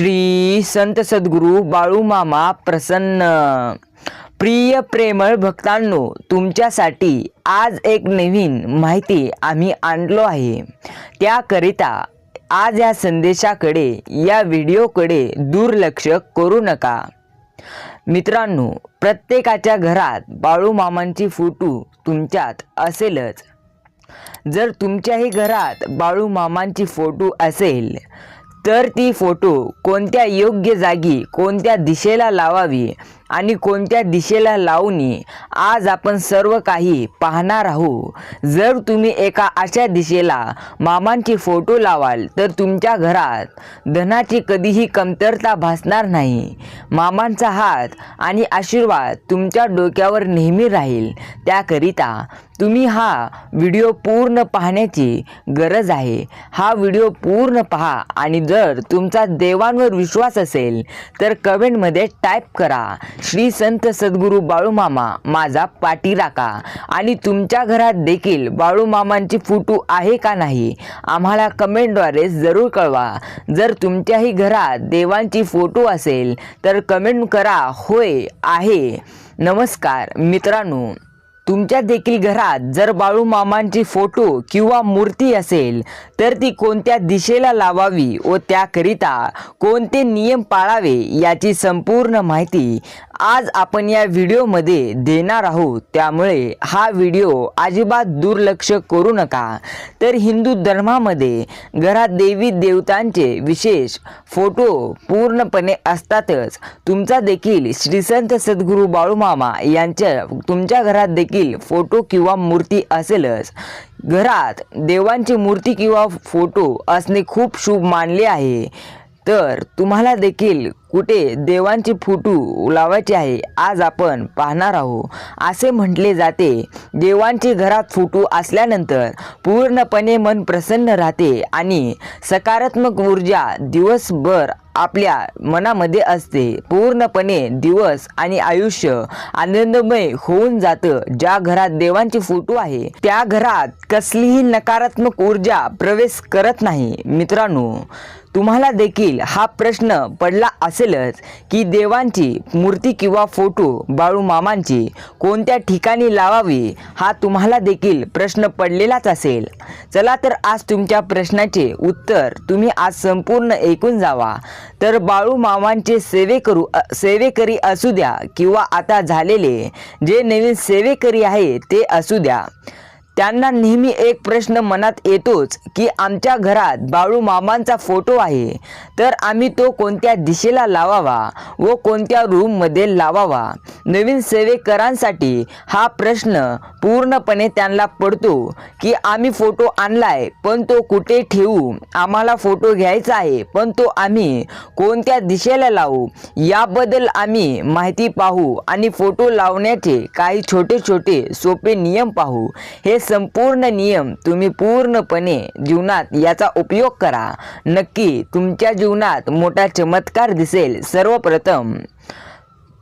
श्री संत सद्गुरू बाळूमामा प्रसन्न. प्रिय प्रेमळ भक्तांनो तुमच्यासाठी आज एक नवीन माहिती आम्ही आणलो आहे. त्याकरिता आज या संदेशाकडे या व्हिडिओकडे दुर्लक्ष करू नका. मित्रांनो प्रत्येकाच्या घरात बाळूमामांची फोटो तुमच्यात असेलच. जर तुमच्याही घरात बाळूमामांची फोटो असेल तर ती फोटो कोणत्या योग्य जागी कोणत्या दिशेला लावावी? आणि कोणत्या दिशेला लावणी आज आपण सर्व काही पाहणार आहोत. जर तुम्ही एका अशा दिशेला मामांची फोटो लावाल तर तुमच्या घरात धनाची कधीही कमतरता भासणार नाही. मामांचा हात आणि आशीर्वाद तुमच्या डोक्यावर नेहमी राहील. त्याकरिता तुम्ही हा व्हिडिओ पूर्ण पाहण्याची गरज आहे. हा व्हिडिओ पूर्ण पहा आणि जर तुमचा देवांवर विश्वास असेल तर कमेंटमध्ये टाईप करा. श्री संत सद्गुरू बाळूमामा माझा पाठी राखा आणि तुमच्या घरात देखील बाळूमामांची फोटो आहे का नाही? आम्हाला कमेंटद्वारे जरूर कळवा. जर तुमच्याही घरात देवांची फोटो असेल तर कमेंट करा होय आहे. नमस्कार मित्रांनो. तुमच्या देखील घरात जर बाळूमामांची फोटो किंवा मूर्ती असेल तर ती कोणत्या दिशेला लावावी व त्याकरिता कोणते नियम पाळावे याची संपूर्ण माहिती आज आपण या व्हिडिओमध्ये देणार आहोत. त्यामुळे हा व्हिडिओ अजिबात दुर्लक्ष करू नका. तर हिंदू धर्मामध्ये घरात देवी देवतांचे विशेष फोटो पूर्णपणे असतातच. तुमचा देखील श्रीसंत सद्गुरू बाळूमामा यांच्या तुमच्या घरात देखील फोटो किंवा मूर्ती असेलच. घरात देवांची मूर्ती किंवा फोटो असणे खूप शुभ मानले आहे. तर तुम्हाला देखील कुठे देवांची फोटो लावायची आहे आज आपण पाहणार आहोत. असे म्हटले जाते देवांची घरात फोटो असल्यानंतर पूर्णपणे मन प्रसन्न राहते आणि सकारात्मक ऊर्जा दिवसभर आपल्या मनामध्ये असते. पूर्णपणे दिवस आणि आयुष्य आनंदमय होऊन जातं. ज्या घरात देवांची फोटो आहे त्या घरात कसलीही नकारात्मक ऊर्जा प्रवेश करत नाही. मित्रांनो तुम्हाला देखील हा प्रश्न पडला असेलच की देवांची मूर्ती किंवा फोटो बाळू मामांची कोणत्या ठिकाणी लावावी हा तुम्हाला देखील प्रश्न पडलेलाच असेल. चला तर आज तुमच्या प्रश्नाचे उत्तर तुम्ही आज संपूर्ण ऐकून जावा. तर बाळू मामांचे सेवे करू सेवेकरी असू द्या किंवा आता झालेले जे नवीन सेवेकरी आहे ते असू द्या. त्यांना नेहमी एक प्रश्न मनात येतोच की आमच्या घरात बाळू मामांचा फोटो आहे. तर आम्ही तो कोणत्या दिशेला लावावा व कोणत्या रूममध्ये लावावा? नवीन सेवेकरांसाठी हा प्रश्न पूर्णपणे त्यांना पडतो की आम्ही फोटो आणलाय पण तो कुठे ठेवू? आम्हाला फोटो घ्यायचा आहे पण तो आम्ही कोणत्या दिशेला लावू? याबद्दल आम्ही माहिती पाहू आणि फोटो लावण्याचे काही छोटे छोटे सोपे नियम पाहू. हे संपूर्ण नियम तुम्ही पूर्णपणे जीवनात याचा उपयोग करा. नक्की तुमच्या जीवनात मोठा चमत्कार दिसेल सर्वप्रथम.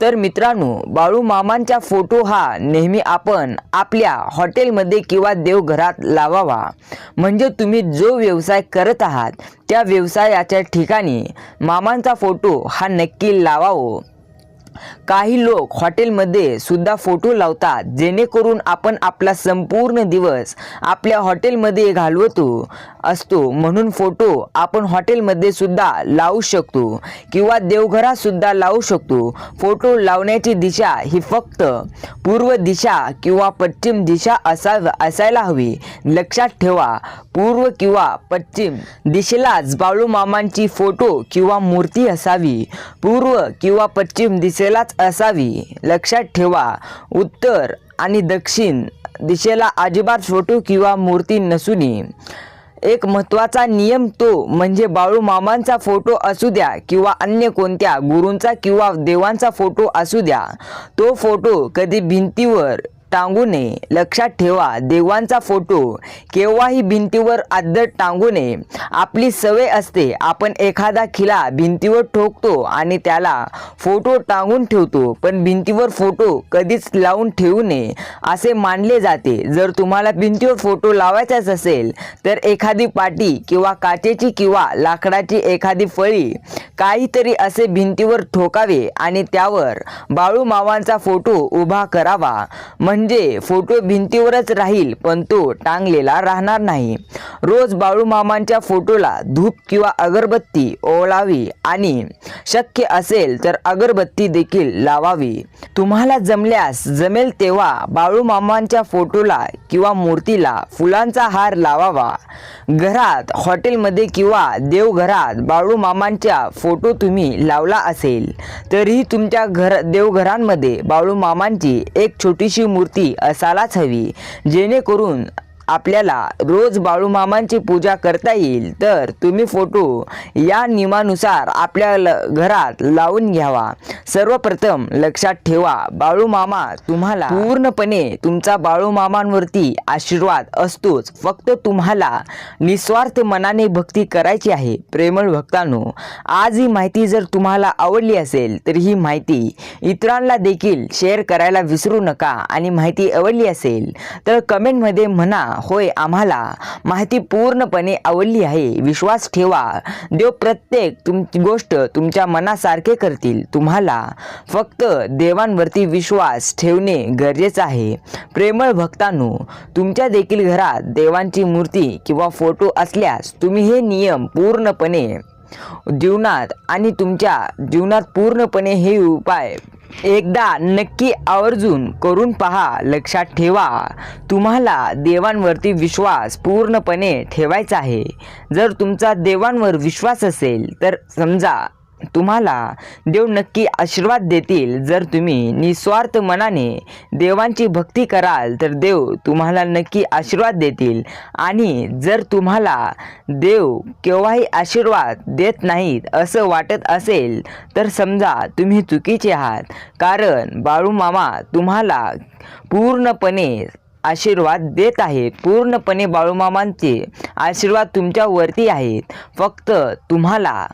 तर मित्रांनो बाळू मामांचा फोटो हा नेहमी आपण आपल्या हॉटेलमध्ये किंवा देवघरात लावावा. म्हणजे तुम्ही जो व्यवसाय करत आहात त्या व्यवसायाच्या ठिकाणी मामांचा फोटो हा नक्की लावावं. काही लोक हॉटेलमध्ये सुद्धा फोटो लावतात जेणेकरून आपण आपला संपूर्ण दिवस आपल्या हॉटेलमध्ये घालवतो. असतो. म्हणून फोटो आपण हॉटेलमध्ये सुद्धा लावू शकतो किंवा देवघरात सुद्धा लावू शकतो. फोटो लावण्याची दिशा ही फक्त पूर्व दिशा किंवा पश्चिम दिशा असा असायला हवी. लक्षात ठेवा पूर्व किंवा पश्चिम दिशेलाच बाळू मामांची फोटो किंवा मूर्ती असावी. पूर्व किंवा पश्चिम दिशेलाच असावी. लक्षात ठेवा उत्तर आणि दक्षिण दिशेला अजिबात फोटो किंवा मूर्ती नसूनी. एक महत्त्वाचा नियम तो म्हणजे बाळू मामांचा फोटो असू द्या किंवा अन्य कोणत्या गुरूंचा किंवा देवांचा फोटो असू द्या तो फोटो कधी भिंतीवर टांगू नये लक्षात ठेवा देवांचा फोटो केव्हाही भिंतीवर आदर टांगू नये आपली सवय असते आपण एखादा खिला भिंतीवर ठोकतो आणि त्याला फोटो टांगून ठेवतो पण भिंतीवर फोटो कधीच लावून ठेवू नये असे मानले जाते. जर तुम्हाला भिंतीवर फोटो लावायचाच असेल तर एखादी पाटी किंवा काचेची किंवा लाकडाची एखादी फळी काहीतरी असे भिंतीवर ठोकावे आणि त्यावर बाळूमावांचा फोटो उभा करावा. म्हणजे म्हणजे फोटो भिंतीवरच राहील पण तो टांगलेला राहणार नाही. रोज बाळू मामांच्या फोटोला धूप किंवा अगरबत्ती ओवाळावी आणि शक्य असेल तर अगरबत्ती देखील लावावी. तुम्हाला जमल्यास जमेल तेव्हा बाळू मामांच्या फोटोला किंवा मूर्तीला फुलांचा हार लावावा. घरात हॉटेलमध्ये किंवा देवघरात बाळू मामांच्या फोटो तुम्ही लावला असेल तरीही तुमच्या घर देवघरांमध्ये बाळू मामांची एक छोटीशी मूर्ती असायलाच हवी. जेणेकरून आपल्याला रोज बाळूमामांची पूजा करता येईल तर तुम्ही फोटो या नियमानुसार आपल्या ल घरात लावून घ्यावा. सर्वप्रथम लक्षात ठेवा बाळूमामा तुम्हाला पूर्णपणे तुमचा बाळूमामांवरती आशीर्वाद असतोच. फक्त तुम्हाला निस्वार्थ मनाने भक्ती करायची आहे. प्रेमळ भक्तांनो आज ही माहिती जर तुम्हाला आवडली असेल तर ही माहिती इतरांना देखील शेअर करायला विसरू नका. आणि माहिती आवडली असेल तर कमेंटमध्ये म्हणा होय आम्हाला माहिती पूर्णपणे आवडली आहे. विश्वास ठेवा. देव प्रत्येक तुम गोष्ट तुमच्या मनासारखे करतील. तुम्हाला फक्त देवांवरती विश्वास ठेवणे गरजेचं आहे. प्रेमळ भक्तांनो तुमच्या देखील घरात देवांची मूर्ती किंवा फोटो असल्यास तुम्ही हे नियम पूर्णपणे जीवनात आणि तुमच्या जीवनात पूर्णपणे हे उपाय एकदा नक्की आवर्जून करून पहा लक्षात ठेवा. तुम्हाला देवांवरती विश्वास पूर्णपणे ठेवायचा आहे. जर तुमचा देवांवर विश्वास असेल तर समजा तुम्हाला देव नक्की आशीर्वाद देतील. जर तुम्ही निस्वार्थ मनाने देवांची भक्ती कराल तर देव तुम्हाला नक्की आशीर्वाद देतील. आणि जर तुम्हाला देव केव्हाही आशीर्वाद देत नाहीत असं वाटत असेल तर समजा तुम्ही चुकीचे आहात. कारण बाळूमामा तुम्हाला पूर्णपणे आशीर्वाद देत आहेत. पूर्णपणे बाळूमामांचे आशीर्वाद तुमच्यावरती आहेत. फक्त तुम्हाला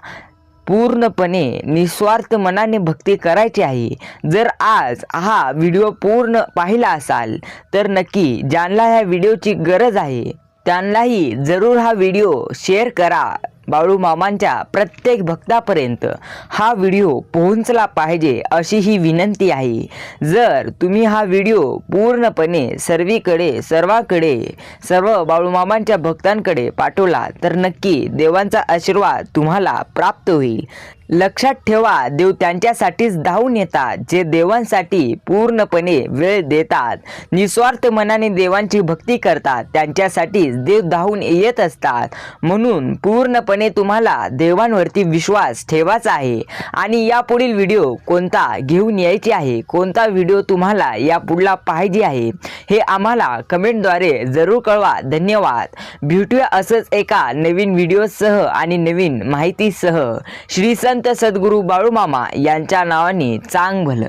पूर्णपणे निस्वार्थ मनाने भक्ती करायची आहे. जर आज हा व्हिडिओ पूर्ण पाहिला असाल तर नक्की ज्यांना ह्या व्हिडिओची गरज आहे त्यांनाही जरूर हा व्हिडिओ शेअर करा. बाळू मामांच्या प्रत्येक भक्तापर्यंत हा व्हिडिओ पोहोचला पाहिजे अशी ही विनंती आहे. जर तुम्ही हा व्हिडिओ पूर्णपणे सर्वीकडे सर्वाकडे सर्व बाळूमामांच्या भक्तांकडे पाठवला तर नक्की देवांचा आशीर्वाद तुम्हाला प्राप्त होईल. लक्षात ठेवा देव त्यांच्यासाठीच धावून येतात जे देवांसाठी पूर्णपणे वेळ देतात. निस्वार्थ मनाने देवांची भक्ती करतात त्यांच्यासाठीच देव धावून येत असतात. म्हणून पूर्णपणे तुम्हाला देवांवरती विश्वास ठेवायचा आहे. आणि यापुढील व्हिडिओ कोणता घेऊन यायचे आहे कोणता व्हिडिओ तुम्हाला यापुढला पाहिजे आहे हे आम्हाला कमेंटद्वारे जरूर कळवा. धन्यवाद. भेटूया असंच एका नवीन व्हिडिओसह आणि नवीन माहितीसह. श्री संत सद्गुरू बाळूमामा यांच्या नावाने चांग भलं